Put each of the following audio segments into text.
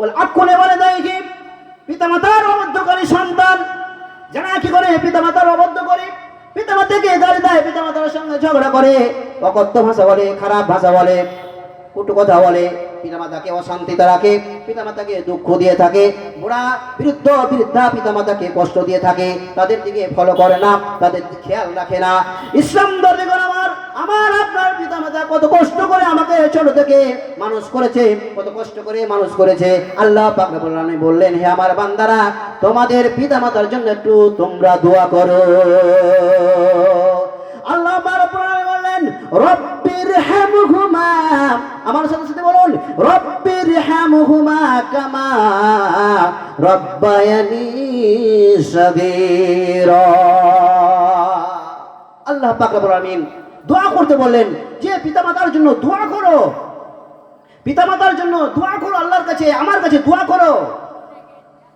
বলে দেয় অবদ্ধকারী সন্তান। যারা কি করে? অবদ্ধ করে। গালি দেয়? সঙ্গে ঝগড়া করে। অকথ্য ভাষা বলে, খারাপ ভাষা বলে, কুটু কথা বলে। অশান্তিতে রাখে। দুঃখ দিয়ে থাকে। বুড়া বৃদ্ধ বৃদ্ধা পিতামাতাকে কষ্ট দিয়ে থাকে। তাদের দিকে ফলো করে না, তাদের খেয়াল রাখে না। ইসলাম দর্শকগণ আমার আমার আপনার পিতামাতা কত কষ্ট করে ছোট থেকে মানুষ করেছে, কত কষ্ট করে মানুষ করেছে। আল্লাহ পাক বললেন, হে আমার বান্দারা, তোমাদের পিতামাতার জন্য একটু তোমরা দোয়া করো। আল্লাহ বললেন, রব্বির হামহুমা আমার সাথে সাথে বলুন, রব্বির হামহুমা কামা রব্বায়ানি সগীরা। আল্লাহ পাক রব্বুল আলামিন দোয়া করতে বললেন, যে পিতামাতার জন্য দোয়া করো, পিতামাতার জন্য দোয়া করো, আল্লাহর কাছে, আমার কাছে দোয়া করো।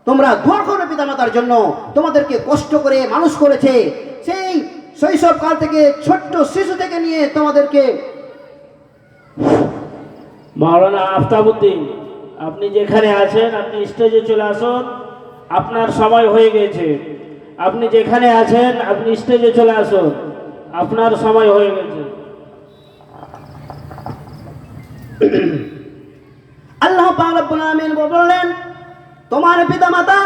তোমরা দোয়া করো পিতামাতার জন্য, তোমাদেরকে কষ্ট করে মানুষ করেছে। সেই শৈশব কাল থেকে, ছোট্ট শিশু থেকে নিয়ে তোমাদেরকে মাওলানা আফতাবুদ্দিন, আপনি যেখানে আছেন, আপনি স্টেজে চলে আসুন। আপনার সময় হয়ে গেছে। আপনি যেখানে আছেন, আপনি স্টেজে চলে আসুন। আপনার সময় হয়ে গেছে। আল্লাহ বললেন, তোমার পিতামাতা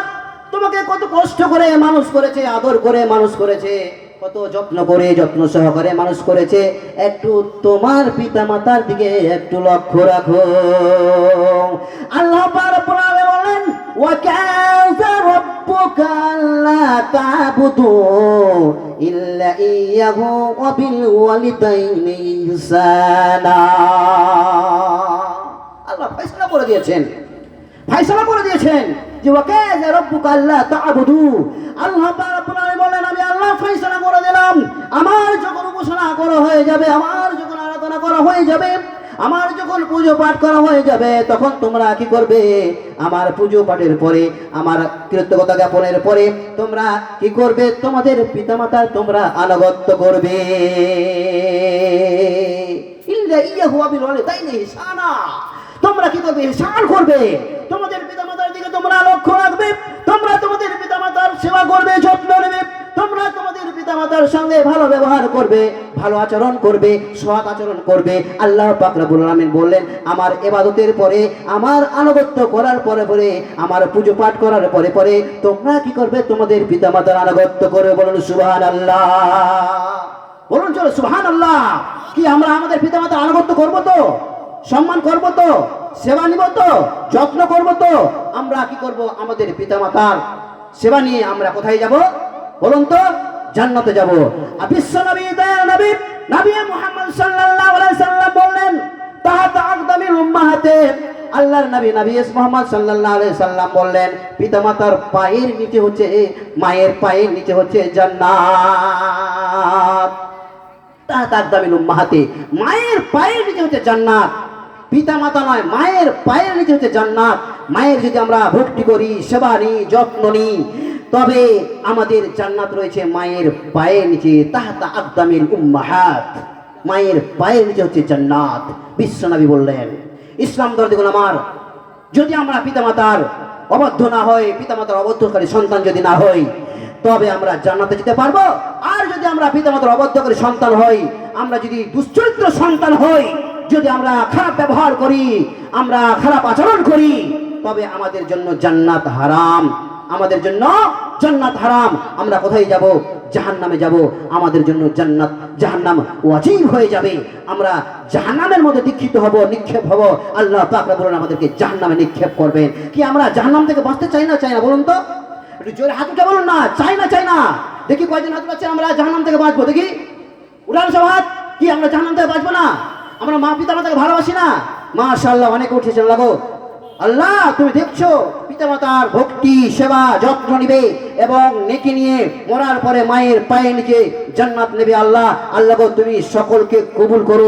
তোমাকে কত কষ্ট করে মানুষ করেছে, আদর করে মানুষ করেছে, কত যত্ন করে, যত্ন সহকারে মানুষ করেছে। একটু তোমার পিতা মাতার দিকে একটু লক্ষ্য রাখো। আল্লাহ বলেন কাযা রাব্বুকা আল্লা তা'বুদু? ওয়া বিল ওয়ালিদাইনি ইহসানা আল্লাহ ফয়সালা করে দিয়েছেন। ফয়সালা করে দিয়েছেন যে ওকে যে রব্বুক আল্লাহ তা'বুদু? আল্লাহ আলামিন বলেন আমি আল্লাহ ফয়সালা করে দিলাম। আমার যখন উপাসনা করা হয়ে যাবে, আমার যখন আরাধনা করা হয়ে যাবে আমার যখন পুজো পাঠ করা হয়ে যাবে, তখন তোমরা কি করবে? আমার পুজো পাঠের পরে, আমার কৃতজ্ঞতা জ্ঞাপনের পরে, তোমরা কি করবে? তোমাদের পিতামাতার তোমরা আনুগত্য করবে। ওয়ালিদাইনি ইহসানা। তোমরা কি করবে? ইহসান করবে। তোমাদের পিতামাতার দিকে তোমরা লক্ষ্য রাখবে। তোমরা তোমাদের পিতামাতার সেবা করবে, যত্ন নেবে। তোমরা তোমাদের পিতামাতার সঙ্গে ভালো ব্যবহার করবে, ভালো আচরণ করবে, সৎ আচরণ করবে। আল্লাহ পাক রব্বুল আলামিন বললেন, আমার এবাদতের পরে, আমার আনুগত্য করার পরে পরে, আমার পুজো পাঠ করার পরে পরে, তোমরা কি করবে? তোমাদের পিতামাতার আনুগত্য করবে। বলুন সুহান আল্লাহ বলুন চলো সুহান আল্লাহ কি আমরা আমাদের পিতামাতার আনুগত্য করব তো? সম্মান করব তো? সেবা নিব তো? যত্ন করব তো? আমরা কি করব? আমাদের পিতামাতার সেবা নিয়ে আমরা কোথায় যাব? বলুন তো, জান্নাতে যাব। আর বিশ্ব নবী দয়াল নবী নবী মুহাম্মদ সাল্লাল্লাহু আলাইহি সাল্লাম বললেন, তাহাত আকদামিল উম্মাহাতে। আল্লাহর নবী নবী এস মোহাম্মদ সাল্লাল্লাহু আলাইহি সাল্লাম বললেন, পিতামাতার পায়ের নিচে হচ্ছে, মায়ের পায়ের নিচে হচ্ছে জান্নাত। তাহাত আকদামিল উম্মাহাতে, মায়ের পায়ের নিচে হচ্ছে জান্নাত। পিতা মাতা নয়, মায়ের পায়ের নিচে হচ্ছে জান্নাত। মায়ের যদি আমরা ভক্তি করি, সেবা নিই, যত্ন নিই তবে আমাদের জান্নাত রয়েছে মায়ের পায়ের নিচে, তাহাতা আকদামিল উম্মাহাত। মায়ের পায়ের নিচে হচ্ছে জান্নাত বিশ্বনবী বললেন। ইসলাম দর্দিগুল আমার, যদি আমরা পিতামাতার অবদ্ধ না হই, পিতামাতার অবদ্ধকারী সন্তান যদি না হই, তবে আমরা জান্নাতে যেতে পারব। আর যদি আমরা পিতামাতার অবদ্ধকারী সন্তান হই, আমরা যদি দুশ্চরিত্র সন্তান হই, যদি আমরা খারাপ ব্যবহার করি, আমরা খারাপ আচরণ করি, তবে আমাদের জন্য জান্নাত হারাম। আমাদের জন্য জান্নাত হারাম। আমরা কোথায় যাব? জাহান্নামে যাব। আমাদের জন্য জান্নাত, জাহান্নাম ওয়াজিব হয়ে যাবে। আমরা জাহান্নামের মধ্যে দীক্ষিত হব, নিক্ষেপ হব। আল্লাহ পাক বলুন আমাদেরকে জাহান্নামে নিক্ষেপ করবেন। কি আমরা জাহান্নাম থেকে বাঁচতে চাই না চাই না বলুন তো? একটু জোরে হাত উঠে বলুন না, চাই না চাই না। দেখি কয়জন হাত উঠাচ্ছে আমরা জাহান্নাম থেকে বাঁচবো। দেখি। উড়ান সব হাত কি আমরা জাহান্নাম থেকে বাঁচবো না? আমরা মা পিতা মাতাকে ভালোবাসি না? মাশাআল্লাহ, অনেক উঠেছেন, লাগো। আল্লাহ, তুমি দেখছ? পিতামাতার ভক্তি, সেবা, যত্ন নিবে এবং নেকি নিয়ে মরার পরে মায়ের পায়ে নিচে জান্নাত নেবে আল্লাহ। আল্লাহ তুমি সকলকে কবুল করো।